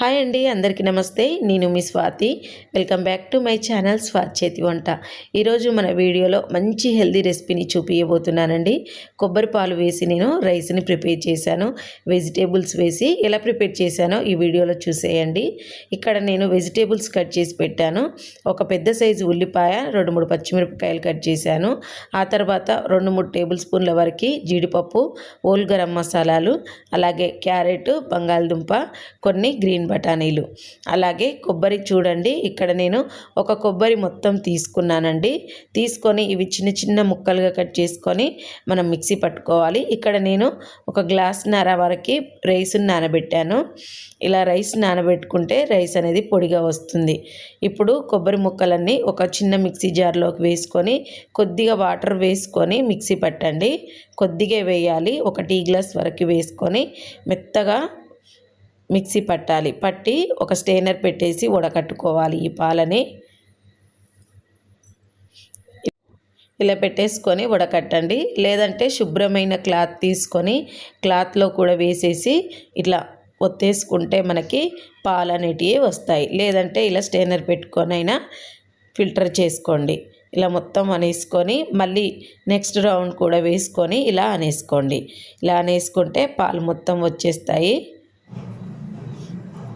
Hi అండి అందరికీ నమస్తే. నేను మీ Swathi. Welcome back to my channel Swathi చేతి వంట. ఈరోజు మన వీడియోలో మంచి హెల్దీ రెసిపీని చూపించబోతున్నానండి కొబ్బరి పాలు వేసి నేను రైస్ని ప్రిపేర్ చేశాను. వెజిటేబుల్స్ వేసి ఎలా ప్రిపేర్ చేశానో ఈ వీడియోలో చూసేయండి. ఇక్కడ నేను వెజిటేబుల్స్ కట్ చేసి పెట్టాను. ఒక పెద్ద సైజు ఉల్లిపాయ రెండు మూడు పచ్చిమిరపకాయలు కట్ చేశాను. ఆ తర్వాత రెండు మూడు టేబుల్ స్పూన్ల వరకు జీడిపప్పు ఓల్ గరం మసాలాలు అలాగే క్యారెట్ బంగాళదుంప కొన్ని గ్రీన్ బఠానీలు. అలాగే కొబ్బరి చూడండి ఇక్కడ నేను ఒక కొబ్బరి మొత్తం తీసుకున్నానండి. తీసుకొని ఇవి చిన్న చిన్న ముక్కలుగా కట్ చేసుకొని మనం మిక్సీ పట్టుకోవాలి. ఇక్కడ నేను ఒక గ్లాస్ నర వరకు రైస్ని నానబెట్టాను. ఇలా రైస్ నానబెట్టుకుంటే రైస్ అనేది పొడిగా వస్తుంది. ఇప్పుడు కొబ్బరి ముక్కలన్నీ ఒక చిన్న మిక్సీ జార్లోకి వేసుకొని కొద్దిగా వాటర్ వేసుకొని మిక్సీ పట్టండి. కొద్దిగా వేయాలి. ఒక టీ గ్లాస్ వరకు వేసుకొని మెత్తగా మిక్సీ పట్టాలి. పట్టి ఒక స్టెయినర్ పెట్టేసి వడకట్టుకోవాలి ఈ పాలని. ఇలా పెట్టేసుకొని వడకట్టండి. లేదంటే శుభ్రమైన క్లాత్ తీసుకొని క్లాత్లో కూడా వేసేసి ఇట్లా ఒత్తేసుకుంటే మనకి పాలు అనేటివి వస్తాయి. లేదంటే ఇలా స్టెయినర్ పెట్టుకొని అయినా ఫిల్టర్ చేసుకోండి. ఇలా మొత్తం అనేసుకొని మళ్ళీ నెక్స్ట్ రౌండ్ కూడా వేసుకొని ఇలా అనేసుకోండి. ఇలా అనేసుకుంటే పాలు మొత్తం వచ్చేస్తాయి.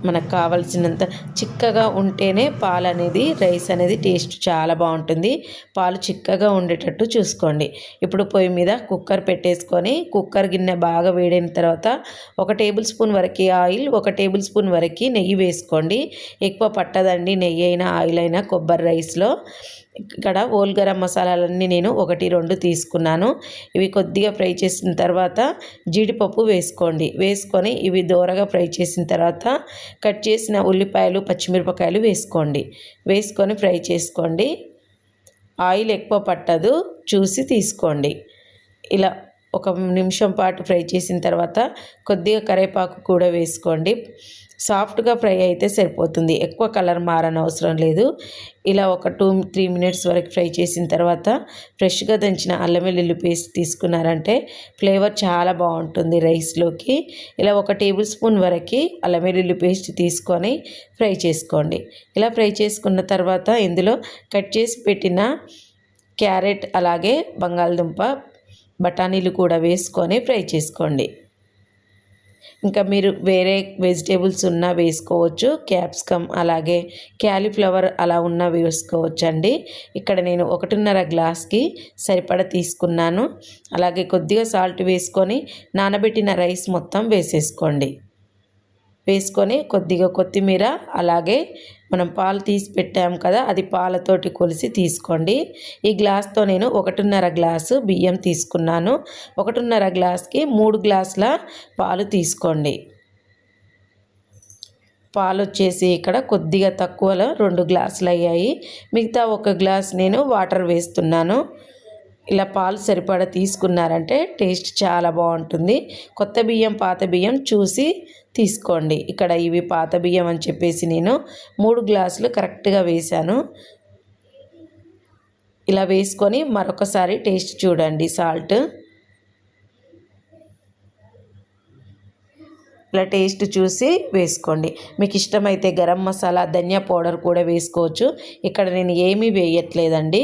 మనకు కావాల్సినంత చిక్కగా ఉంటేనే పాలు అనేది రైస్ అనేది టేస్ట్ చాలా బాగుంటుంది. పాలు చిక్కగా ఉండేటట్టు చూసుకోండి. ఇప్పుడు పొయ్యి మీద కుక్కర్ పెట్టేసుకొని కుక్కర్ గిన్నె బాగా వేడైన తర్వాత ఒక టేబుల్ స్పూన్ వరకు ఆయిల్ ఒక టేబుల్ స్పూన్ వరకు నెయ్యి వేసుకోండి. ఎక్కువ పట్టదండి నెయ్యి అయినా ఆయిల్ అయినా కొబ్బరి రైస్లో. ఇక్కడ ఓల్ గరం మసాలాలన్నీ నేను ఒకటి రెండు తీసుకున్నాను. ఇవి కొద్దిగా ఫ్రై చేసిన తర్వాత జీడిపప్పు వేసుకోండి. వేసుకొని ఇవి దోరగా ఫ్రై చేసిన తర్వాత కట్ చేసిన ఉల్లిపాయలు పచ్చిమిరపకాయలు వేసుకోండి. వేసుకొని ఫ్రై చేసుకోండి. ఆయిల్ ఎక్కువ పట్టదు చూసి తీసుకోండి. ఇలా ఒక నిమిషం పాటు ఫ్రై చేసిన తర్వాత కొద్దిగా కరివేపాకు కూడా వేసుకోండి. సాఫ్ట్గా ఫ్రై అయితే సరిపోతుంది. ఎక్కువ కలర్ మారని అవసరం లేదు. ఇలా ఒక టూ త్రీ మినిట్స్ వరకు ఫ్రై చేసిన తర్వాత ఫ్రెష్గా దంచిన అల్లం వెల్లుల్లి పేస్ట్ తీసుకున్నారంటే ఫ్లేవర్ చాలా బాగుంటుంది రైస్లోకి. ఇలా ఒక టేబుల్ స్పూన్ వరకు అల్లం వెల్లుల్లి పేస్ట్ తీసుకొని ఫ్రై చేసుకోండి. ఇలా ఫ్రై చేసుకున్న తర్వాత ఇందులో కట్ చేసి పెట్టిన క్యారెట్ అలాగే బంగాళదుంప బఠానీలు కూడా వేసుకొని ఫ్రై చేసుకోండి. ఇంకా మీరు వేరే వెజిటేబుల్స్ ఉన్నా వేసుకోవచ్చు క్యాప్సికమ్ అలాగే క్యాలీఫ్లవర్ అలా ఉన్నా వేసుకోవచ్చు అండి ఇక్కడ నేను ఒకటిన్నర గ్లాస్కి సరిపడ తీసుకున్నాను. అలాగే కొద్దిగా సాల్ట్ వేసుకొని నానబెట్టిన రైస్ మొత్తం వేసేసుకోండి. వేసుకొని కొద్దిగా కొత్తిమీర అలాగే మనం పాలు తీసి పెట్టాం కదా అది పాలతోటి కొలిసి తీసుకోండి. ఈ గ్లాస్తో నేను ఒకటిన్నర గ్లాసు బియ్యం తీసుకున్నాను. ఒకటిన్నర గ్లాస్కి మూడు గ్లాసుల పాలు తీసుకోండి. పాలు వచ్చేసి ఇక్కడ కొద్దిగా తక్కువలో రెండు గ్లాసులు అయ్యాయి మిగతా ఒక గ్లాస్ నేను వాటర్ వేస్తున్నాను. ఇలా పాలు సరిపడ తీసుకున్నారంటే టేస్ట్ చాలా బాగుంటుంది. కొత్త బియ్యం పాత బియ్యం చూసి తీసుకోండి. ఇక్కడ ఇవి పాత బియ్యం అని చెప్పేసి నేను మూడు గ్లాసులు కరెక్ట్గా వేశాను. ఇలా వేసుకొని మరొకసారి టేస్ట్ చూడండి సాల్ట్. ఇలా టేస్ట్ చూసి వేసుకోండి. మీకు ఇష్టమైతే గరం మసాలా ధనియా పౌడర్ కూడా వేసుకోవచ్చు. ఇక్కడ నేను ఏమీ వేయట్లేదండి.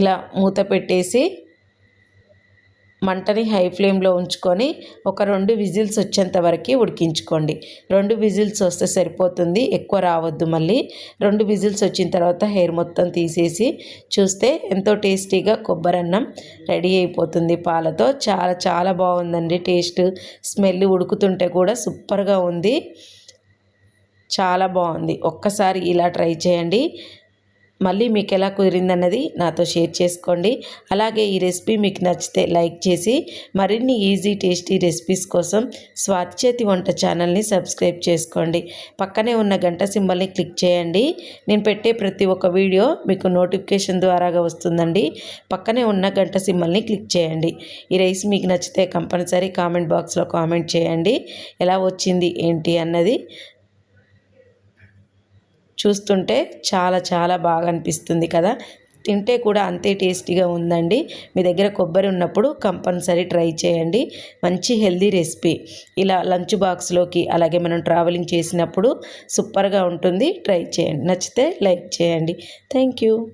ఇలా మూత పెట్టేసి మంటని హై ఫ్లేమ్లో ఉంచుకొని ఒక రెండు విజిల్స్ వచ్చేంత వరకు ఉడికించుకోండి. రెండు విజిల్స్ వస్తే సరిపోతుంది ఎక్కువ రావద్దు మళ్ళీ. రెండు విజిల్స్ వచ్చిన తర్వాత హెయిర్ మొత్తం తీసేసి చూస్తే ఎంతో టేస్టీగా కొబ్బరి అన్నం రెడీ అయిపోతుంది పాలతో. చాలా చాలా బాగుందండి టేస్ట్. స్మెల్ ఉడుకుతుంటే కూడా సూపర్గా ఉంది. చాలా బాగుంది. ఒక్కసారి ఇలా ట్రై చేయండి. మళ్ళీ మీకు ఎలా కుదిరిందన్నది నాతో షేర్ చేసుకోండి. అలాగే ఈ రెసిపీ మీకు నచ్చితే లైక్ చేసి మరిన్ని ఈజీ టేస్టీ రెసిపీస్ కోసం స్వాతిచేతి వంట ఛానల్ని సబ్స్క్రైబ్ చేసుకోండి. పక్కనే ఉన్న గంట సింబల్ని క్లిక్ చేయండి. నేను పెట్టే ప్రతి ఒక్క వీడియో మీకు నోటిఫికేషన్ ద్వారాగా వస్తుందండి. పక్కనే ఉన్న గంట సింబల్ని క్లిక్ చేయండి. ఈ రైస్ మీకు నచ్చితే కంపల్సరీ కామెంట్ బాక్స్లో కామెంట్ చేయండి. ఎలా వచ్చింది ఏంటి అన్నది చూస్తుంటే చాలా చాలా బాగా అనిపిస్తుంది కదా. తింటే కూడా అంతే టేస్టీగా ఉందండి. మీ దగ్గర కొబ్బరి ఉన్నప్పుడు కంపల్సరీ ట్రై చేయండి. మంచి హెల్దీ రెసిపీ. ఇలా లంచ్ బాక్స్లోకి అలాగే మనం ట్రావెలింగ్ చేసినప్పుడు సూపర్గా ఉంటుంది. ట్రై చేయండి. నచ్చితే లైక్ చేయండి. Thank you